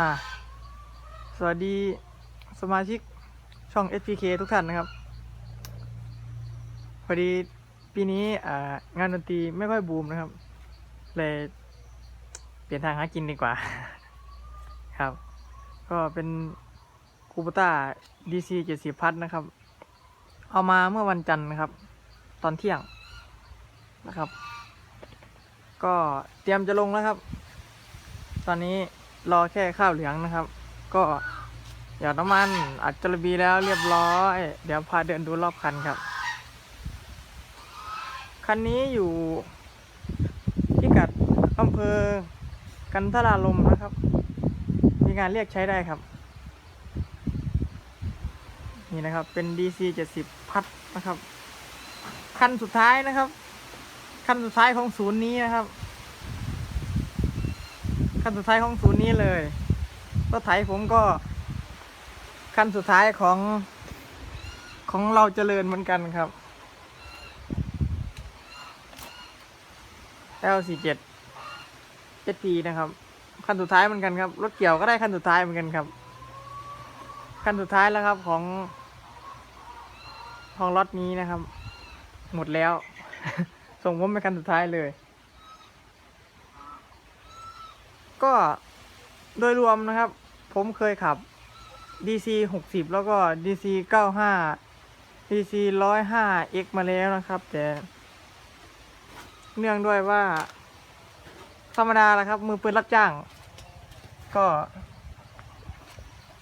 อ่า สวัสดีสมาชิกช่อง SPK ทุกท่านนะครับ พอดีปีนี้อ่างานดนตรีไม่ค่อยบูมนะครับ เลยเปลี่ยนทางหากินดีกว่า ครับ ก็เป็นคูปต้า DC 70 พัทนะครับ เอามาเมื่อวันจันทร์นะครับ ตอนเที่ยงนะครับ ก็เตรียมจะลงแล้วครับ ตอนนี้ รอแค่ข้าวเหลืองนะครับ ก็หยอดน้ำมันอัดจระบีแล้วเรียบร้อย เดี๋ยวพาเดินดูรอบคันครับ คันนี้อยู่พิกัดอำเภอกันทราลมนะครับ มีงานเรียกใช้ได้ครับ นี่นะครับเป็น DC 70 พัดนะครับ คันสุดท้ายนะครับ คันสุดท้ายของศูนย์นี้นะครับ คันสุดท้ายของศูนย์นี้เลยรถไถผมก็ คันสุดท้ายของของเราเจริญเหมือนกันครับ L47 SP นะครับ คันสุดท้ายเหมือนกันครับ รถเกี่ยวก็ได้คันสุดท้ายเหมือนกันครับ คันสุดท้ายแล้วครับของ ของรถนี้นะครับ หมดแล้ว ส่งผมเป็นคันสุดท้ายเลย ก็โดยรวมนะครับ ผมเคยขับ DC 60 แล้วก็ DC 95 DC 105 X มาแล้วนะครับ แต่ เนื่องด้วยว่า ธรรมดาแหละครับ มือปืนรับจ้าง ก็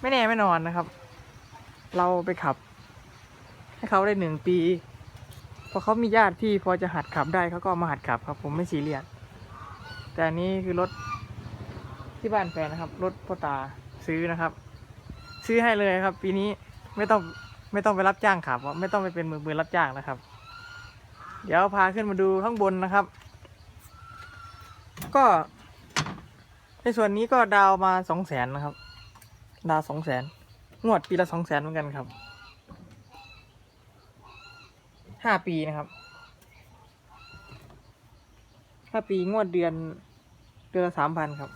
ไม่แน่ไม่นอนนะครับ เราไปขับ ให้เขาได้หนึ่งปีพอเขามีญาติที่พอจะหัดขับได้เขาก็มาหัดขับครับ ผมไม่ซีเรียสแต่อันนี้คือรถ ที่บ้านแฟนนะครับ รถพ่อตาซื้อนะครับ ซื้อให้เลยครับ ปีนี้ไม่ต้องไม่ต้องไปรับจ้างขับไม่ต้องไปเป็นมือปืนรับจ้างนะครับ เดี๋ยวพาขึ้นมาดูข้างบนนะครับ ก็ในส่วนนี้ก็ดาวมาสองแสนนะครับ ดาวสองแสนงวดปีละสองแสนเหมือนกันครับห้าปีนะครับห้าปีงวดเดือนเดือนละสามพันครับ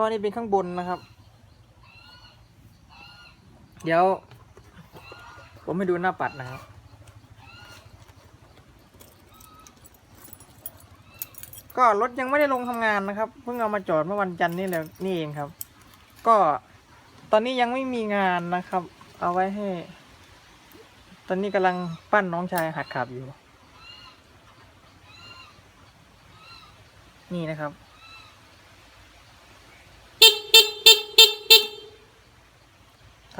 ก็นี่เป็นข้างบนนะครับ เดี๋ยว ผมให้ดูหน้าปัดนะครับก็รถยังไม่ได้ลงทำงานนะครับเพิ่งเอามาจอดเมื่อวันจันทร์นี่แหละนี่เองครับ ก็ตอนนี้ยังไม่มีงานนะครับ เอาไว้ให้ ตอนนี้กำลังปั้นน้องชายหัดขับอยู่ นี่นะครับ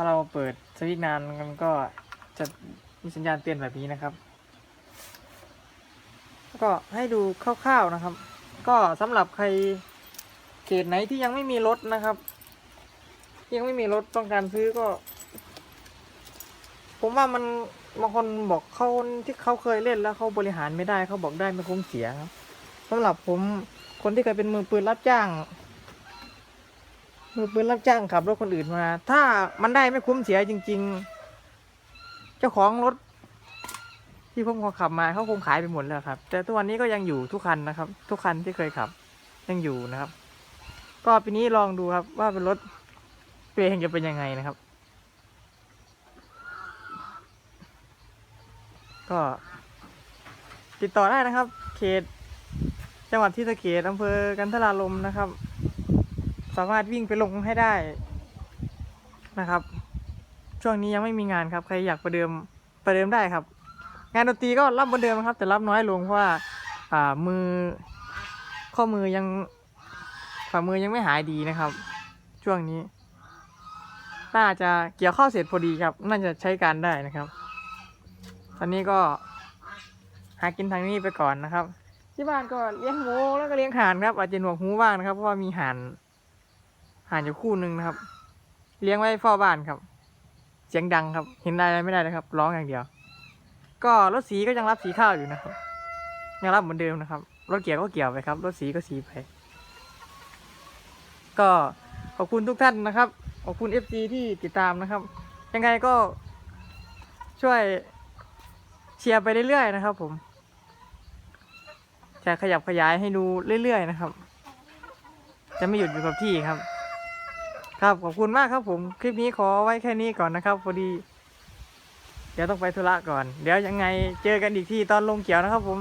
ถ้าเราเปิดสวิตช์นานมันก็จะมีสัญญาณเตือนแบบนี้นะครับ ก็ให้ดูคร่าวๆนะครับ ก็สำหรับใครเขตไหนที่ยังไม่มีรถนะครับ ยังไม่มีรถต้องการซื้อก็ ผมว่ามันบางคนบอกเขาที่เขาเคยเล่นแล้วเขาบริหารไม่ได้เขาบอกได้ไม่คุ้มเสียครับสำหรับผมคนที่เคยเป็นมือปืนรับจ้าง มือปืนรับจ้างขับรถคนอื่นมา ถ้ามันได้ไม่คุ้มเสียจริง ๆ เจ้าของรถ ที่ผมขับมาเขาคงขายไปหมดแล้วครับ แต่ทุกวันนี้ก็ยังอยู่ทุกคันนะครับ ทุกคันที่เคยขับ ยังอยู่นะครับ ก็ปีนี้ลองดูครับ ว่าเป็นรถตัวเองจะเป็นยังไงนะครับ ก็ ติดต่อได้นะครับ เขต จังหวัดที่สะเกดอำเภอกันทราลมนะครับ สามารถวิ่งไปลงให้ได้นะครับ ช่วงนี้ยังไม่มีงานครับ ใครอยากประเดิมประเดิมได้ครับ งานดนตรีก็รับเหมือนเดิมครับ แต่รับน้อยลงเพราะว่าอ่ามือข้อมือยังฝ่ามือยังไม่หายดีนะครับ ช่วงนี้น่าจะเกี่ยวข้าวเสร็จพอดีครับ น่าจะใช้การได้นะครับ ตอนนี้ก็หากินทางนี้ไปก่อนนะครับ ที่บ้านก็เลี้ยงหมูแล้วก็เลี้ยงห่านครับ อาจจะหนวกหูบ้างนะครับ เพราะว่ามีห่าน ห่านอยู่คู่หนึ่งนะครับ เลี้ยงไว้เฝ้าบ้านครับ เสียงดังครับ เห็นอะไรไม่ได้เลยครับ ร้องอย่างเดียว ก็รถสีก็ยังรับสีข้าวอยู่นะครับ ยังรับเหมือนเดิมนะครับ รถเกี่ยวก็เกี่ยวไปครับ รถสีก็สีไป ก็ขอบคุณทุกท่านนะครับ ขอบคุณ FG ที่ติดตามนะครับ ยังไงก็ช่วยเชียร์ไปเรื่อยๆนะครับ ผม จะขยับขยายให้ดูเรื่อยๆนะครับ จะไม่หยุดอยู่กับที่ครับ ครับขอบคุณมากครับผมคลิปนี้ขอไว้แค่นี้ก่อนนะครับพอดี เดี๋ยวต้องไปธุระก่อน เดี๋ยวยังไงเจอกันอีกที่ตอนลงเขียวนะครับผม